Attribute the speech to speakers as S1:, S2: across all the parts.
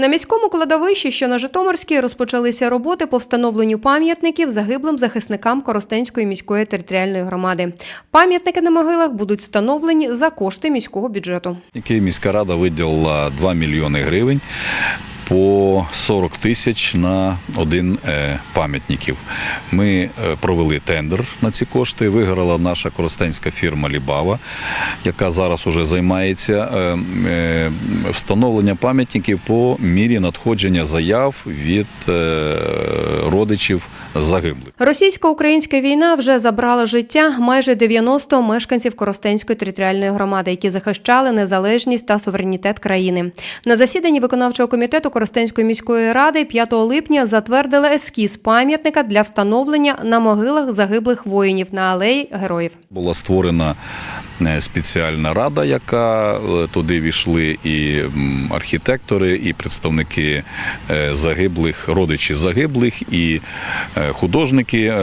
S1: На міському кладовищі, що на Житомирській, розпочалися роботи по встановленню пам'ятників загиблим захисникам Коростенської міської територіальної громади. Пам'ятники на могилах будуть встановлені за кошти міського бюджету.
S2: міська рада виділила 2 мільйони гривень по 40 тисяч на один е, пам'ятників. Ми е, провели тендер на ці кошти. Виграла наша коростенська фірма Лібава, яка зараз уже займається е, встановленням пам'ятників по мірі надходження заяв від родичів загиблих.
S1: Російсько-українська війна вже забрала життя майже 90 мешканців Коростенської територіальної громади, які захищали незалежність та суверенітет країни. На засіданні виконавчого комітету Коростенської міської ради 5 липня затвердили ескіз пам'ятника для встановлення на могилах загиблих воїнів на алеї героїв.
S2: Була створена е, спеціальна рада, яка е, туди війшли і архітектори, і представники е, загиблих, родичі загиблих, і художники,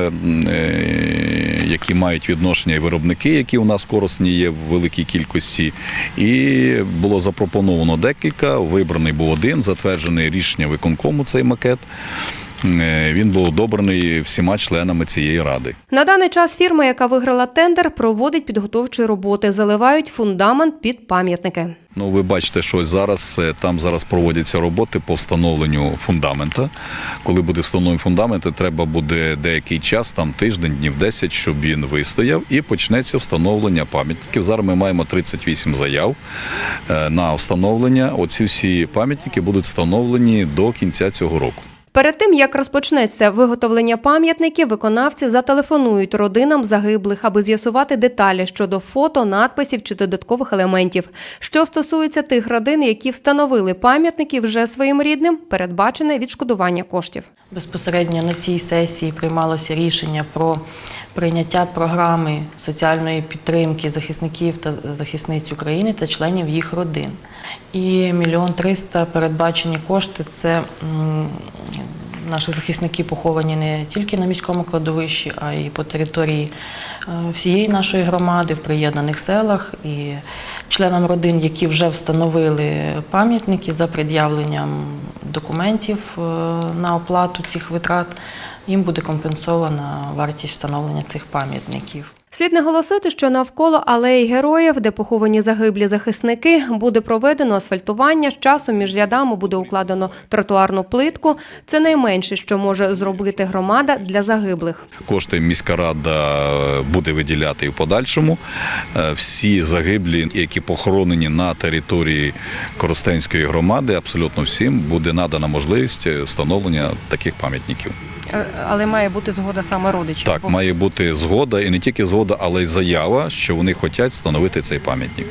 S2: які мають відношення, і виробники, які у нас в Коросні є в великій кількості. І було запропоновано декілька. Вибраний був один, затверджений рішення виконкому цей макет. Е, Він був одобрений всіма членами цієї ради.
S1: На даний час фірма, яка виграла тендер, проводить підготовчі роботи, заливають фундамент під пам'ятники.
S2: Ну, ви бачите, що зараз е, там зараз проводяться роботи по встановленню фундамента. Коли буде встановлений фундамент, треба буде деякий час, там тиждень, днів 10, щоб він вистояв, і почнеться встановлення пам'ятників. Зараз ми маємо 38 заяв е, на встановлення. Оці всі пам'ятники будуть встановлені до кінця цього року.
S1: Перед тим як розпочнеться виготовлення пам'ятників, виконавці зателефонують родинам загиблих, аби з'ясувати деталі щодо фото, надписів чи додаткових елементів. Що стосується тих родин, які встановили пам'ятники вже своїм рідним, передбачене відшкодування коштів.
S3: Безпосередньо на цій сесії приймалося рішення про прийняття програми соціальної підтримки захисників та захисниць України та членів їх родин. І мільйон триста передбачені кошти це наші захисники поховані не тільки на міському кладовищі, а й по території е, всієї нашої громади в приєднаних селах і членам родин, які вже встановили пам'ятники за пред'явленням документів е, на оплату цих витрат, їм буде компенсована вартість встановлення цих пам'ятників.
S1: Слід наголосити, що навколо алеї героїв, де поховані загиблі захисники, буде проведено асфальтування. З часом між рядами буде укладено тротуарну плитку. Це найменше, що може зробити громада для загиблих.
S2: Кошти міська рада е, буде виділяти і в подальшому. Е, Всі загиблі, які похоронені на території Коростенської громади, абсолютно всім буде надана можливість встановлення таких пам'ятників.
S1: Але має бути згода саме родичів.
S2: Так, має бути згода, і не тільки згода, але й заява, що вони хочуть встановити цей пам'ятник.